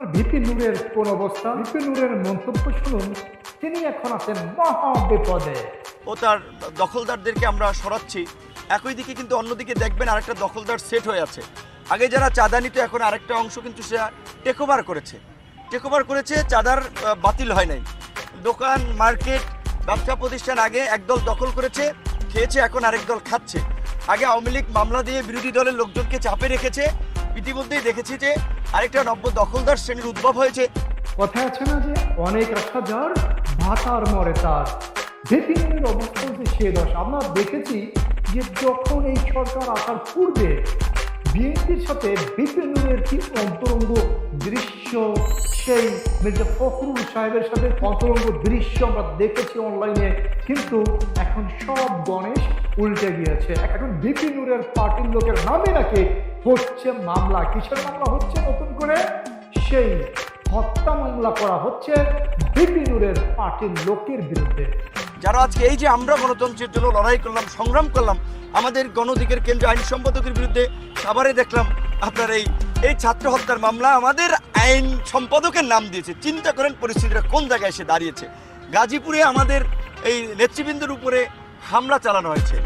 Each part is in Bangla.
ভিপি নূরের কোন অবস্থা ভিপি মন্তব্য শুনুন। তিনি এখন আছেন মহা বিপদে ও তার দখলদারদেরকে আমরা সরাচ্ছি। একই দিকে কিন্তু অন্যদিকে দেখবেন আরেকটা দখলদার সেট হয়ে আছে। আগে যারা চাঁদা নিত, এখন আরেকটা অংশ কিন্তু সে টেক ওভার করেছে। টেক ওভার করেছে, চাঁদার বাতিল হয় নাই। দোকান, মার্কেট, ব্যবসা প্রতিষ্ঠান আগে একদল দখল করেছে, খেয়েছে, এখন আরেক দল খাচ্ছে। আগে আওয়ামী লীগ মামলা দিয়ে বিরোধী দলের লোকজনকে চাপে রেখেছে। ইতিমধ্যেই দেখেছি যে আরেকটা নব্য দখলদার শ্রেণির উদ্ভব হয়েছে। কথা আছে না যে, অনেক রাস্তা যার ভাতার মরে তার। ভিপি নূরের অবস্থা হচ্ছে সে দশ। আমরা দেখেছি যে যখন এই সরকার আসার পূর্বে বিএনপির সাথে ভিপি নূরের কি অন্তরঙ্গ দৃশ্য? সেই মির্জা ফখরুল সাহেবের সাথে অন্তরঙ্গ দৃশ্য আমরা দেখেছি অনলাইনে, কিন্তু এখন সব গণেশ উল্টে গিয়েছে। এখন ভিপি নূরের পার্টির লোকের নামে নাকি হচ্ছে মামলা। কিসের মামলা হচ্ছে নতুন করে? সেই হত্যা মামলা করা হচ্ছে ভিপি নূরের পার্টির লোকের বিরুদ্ধে। যারা আজকে এই যে আমরা গণতন্ত্রের জন্য লড়াই করলাম, সংগ্রাম করলাম, আমাদের গণধিকের কেন্দ্রীয় আইন সম্পাদকের বিরুদ্ধে আবারে দেখলাম আপনার এই এই ছাত্র হত্যার মামলা আমাদের আইন সম্পাদকের নাম দিয়েছে। চিন্তা করেন পরিস্থিতিটা কোন জায়গায় এসে দাঁড়িয়েছে। গাজীপুরে আমাদের এই নেতৃবৃন্দের উপরে হামলা চালানো হয়েছে।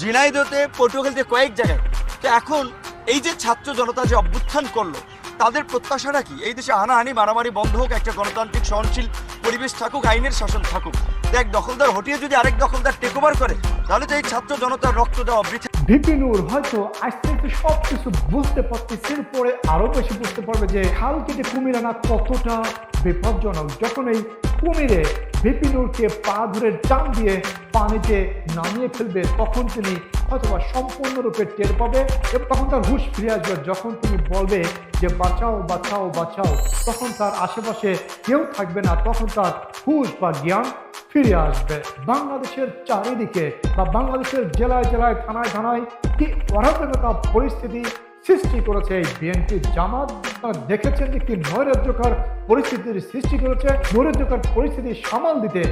ঝিনাইদতে পটুয়াখালীতে কয়েক জায়গায়। তো এখন এই যে ছাত্র জনতা যে অভ্যুত্থান করল তাদের প্রত্যাশাটা কি এই দেশে হানাহানি, মারামারি বন্ধ হোক, একটা গণতান্ত্রিক সহনশীল পরিবেশ থাকুক, আইনের শাসন থাকুক। এক দখলদার হটিয়ে যদি আরেক দখলদার টেক ওভার করে, তাহলে তো এই ছাত্র জনতার রক্ত দেওয়া বৃথা ভিপি হয়তো আস্তে আস্তে সব কিছু বুঝতে পারতেছে পরে আরও বেশি বুঝতে পারবে যে খাল কেটে কুমির আনা কতটা বিপজ্জনক। যখন এই কুমিরে ভিপি পা ধরে টান দিয়ে পানিতে নামিয়ে ফেলবে, তখন তিনি হয়তোবা সম্পূর্ণরূপে টের পাবে এবং তখন তার হুশ ফিরে আসবে। যখন তুমি বলবে যে, বাঁচাও বাঁচাও বাঁচাও, তখন তার আশেপাশে কেউ থাকবে না। তখন তার হুশ বা জ্ঞান ফিরে আসবে। বাংলাদেশের চারিদিকে বা বাংলাদেশের জেলায় জেলায়, থানায় থানায় কি অরাজকতা পরিস্থিতি সৃষ্টি করেছে এই বিএনপি জামাত? দেখেছেন যে কি নৈরাজ্যকর পরিস্থিতির সৃষ্টি করেছে। নৈরাজ্যকর পরিস্থিতি সামাল দিতে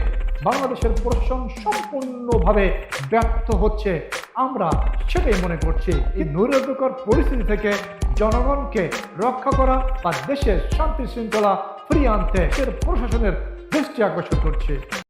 বাংলাদেশের প্রশাসন সম্পূর্ণভাবে ব্যর্থ হচ্ছে। আমরা সেটাই মনে করছি এই নৈরাজ্যকর পরিস্থিতি থেকে জনগণকে রক্ষা করা বা দেশের শান্তি শৃঙ্খলা ফিরিয়ে আনতে এর প্রশাসনের দৃষ্টি আকর্ষণ করছে।